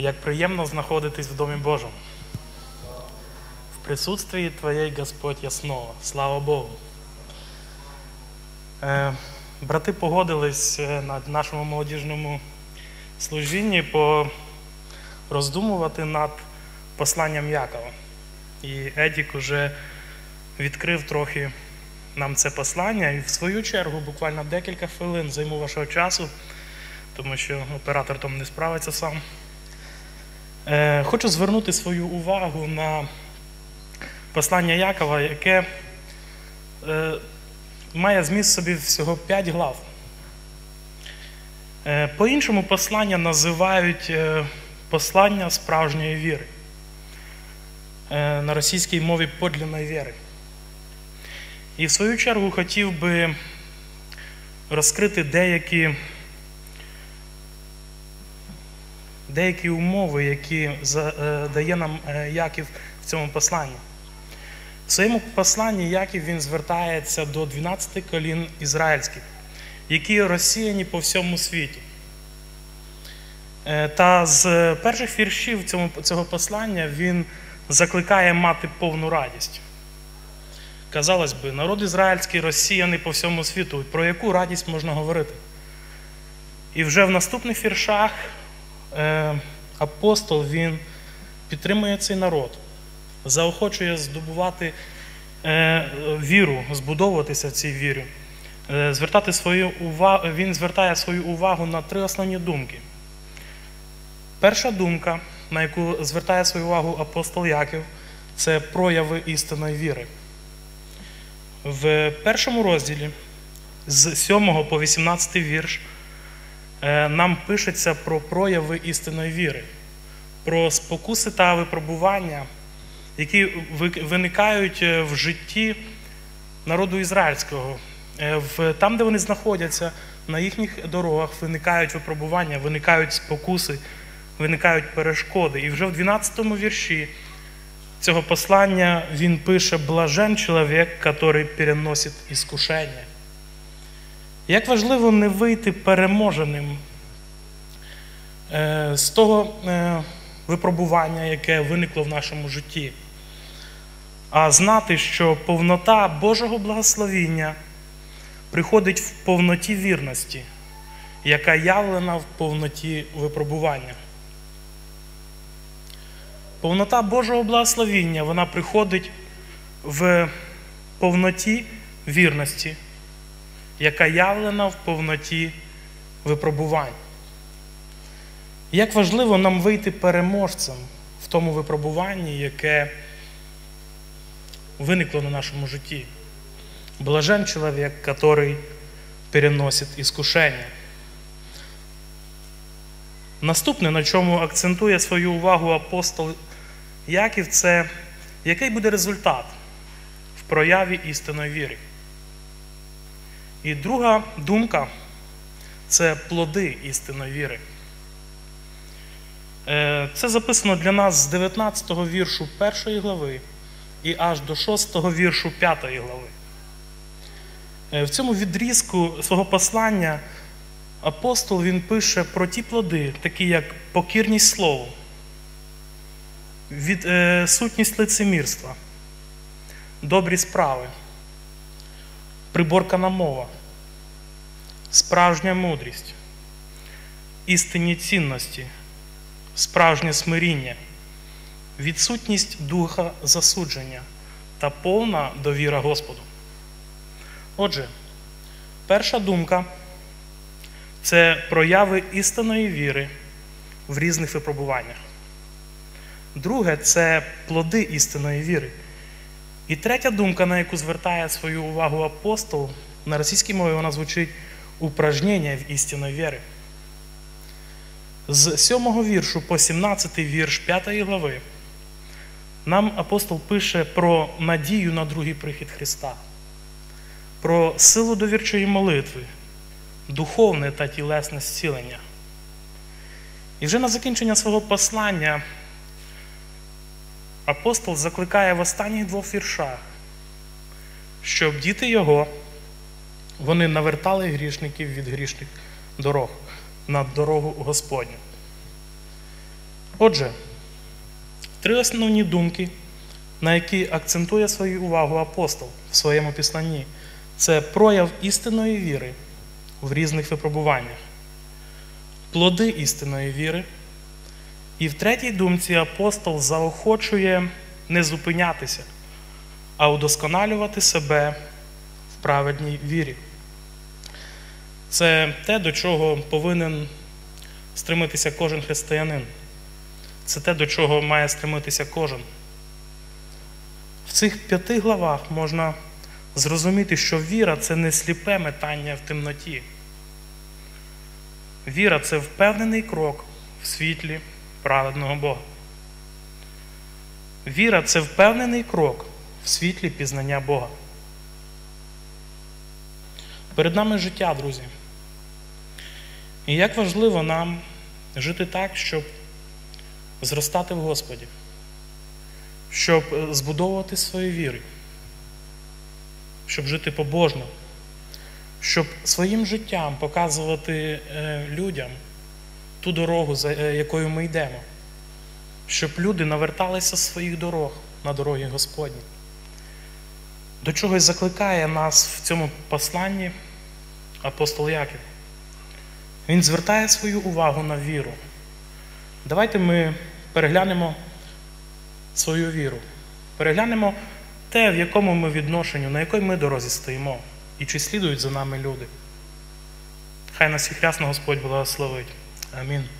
Як приємно знаходитись в Домі Божому. В присутствии Твоєї Господь ясного. Слава Богу. Е, брати погодились е, на нашому молодіжному служінні роздумувати над посланням Якова. І Едік уже відкрив трохи нам це послання. І в свою чергу, буквально декілька хвилин займу вашого часу, тому що оператор там не справиться сам. Е, Хочу звернути свою увагу на послання Якова, яке е, має зміст собі всього 5 глав. Е, По-іншому послання називають послання справжньої віри. На російській мові подлінної віри. І в свою чергу хотів би розкрити деякі, деякі умови, які е, дає нам е, Яків в цьому посланні. В своєму посланні Яків він звертається до 12 колін ізраїльських, які розсіяні по всьому світі. Е, Та з перших віршів цього послання він закликає мати повну радість. Казалось би, народ ізраїльський розсіяний по всьому світу. Про яку радість можна говорити? І вже в наступних віршах апостол він підтримує цей народ, заохочує здобувати е, віру, збудовуватися в цій вірі. Е, звертати свою увагу, він звертає свою увагу на три основні думки. Перша думка, на яку звертає свою увагу апостол Яків, це прояви істинної віри. В першому розділі з 7 по 18 вірш е, нам пишеться про прояви істинної віри, про спокуси та випробування, які виникають е, в житті народу ізраїльського. Е, Там, де вони знаходяться, на їхніх дорогах виникають випробування, виникають спокуси, виникають перешкоди. І вже в 12 вірші цього послання він пише «Блажен чоловік, який переносить іскушення». Як важливо не вийти переможеним е, з того е, випробування, яке виникло в нашому житті, а знати, що повнота Божого благословіння приходить в повноті вірності, яка явлена в повноті випробування. Повнота Божого благословіння вона приходить в повноті вірності, яка явлена в повноті випробувань. Як важливо нам вийти переможцем в тому випробуванні, яке виникло на нашому житті. Блажен чоловік, який переносить іскушення. Наступне, на чому акцентує свою увагу апостол Яків, це який буде результат в прояві істинної віри. І друга думка це плоди істинної віри. Е, Це записано для нас з 19 віршу 1 глави і аж до 6 віршу 5 глави. Е, В цьому відрізку свого послання апостол він пише про ті плоди, такі як покірність слову, від, е, сутність лицемірства, добрі справи, приборкана мова, справжня мудрість, істинні цінності, справжнє смиріння, відсутність духа засудження та повна довіра Господу. Отже, перша думка це прояви істинної віри в різних випробуваннях. Друге це плоди істинної віри. І третя думка, на яку звертає свою увагу апостол, на російській мові вона звучить упражнення в істинної віри. З 7 віршу по 17 вірш 5 глави нам апостол пише про надію на другий прихід Христа, про силу довірчої молитви, духовне та тілесне зцілення. І вже на закінчення свого послання апостол закликає в останніх двох віршах, щоб діти його вони навертали грішників від грішних дорог на дорогу Господню. Отже, три основні думки, на які акцентує свою увагу апостол в своєму післанні, це прояв істинної віри в різних випробуваннях, плоди істинної віри. І в третій думці апостол заохочує не зупинятися, а удосконалювати себе в праведній вірі. Це те, до чого повинен стриматися кожен християнин. Це те, до чого має стремитися кожен. В цих п'яти главах можна зрозуміти, що віра це не сліпе метання в темноті. Віра це впевнений крок в світлі праведного Бога. Віра це впевнений крок в світлі пізнання Бога. Перед нами життя, друзі. І як важливо нам жити так, щоб зростати в Господі, щоб е, збудовувати свою віру, щоб жити побожно, щоб своїм життям показувати е, людям ту дорогу, за е, якою ми йдемо, щоб люди наверталися з своїх дорог на дороги Господні. До чогось закликає нас в цьому посланні апостол Яків. Він звертає свою увагу на віру. Давайте ми переглянемо свою віру, переглянемо те, в якому ми відношенню, на якій ми дорозі стоїмо, і чи слідують за нами люди. Хай нас всіх ясно Господь благословить. I mean.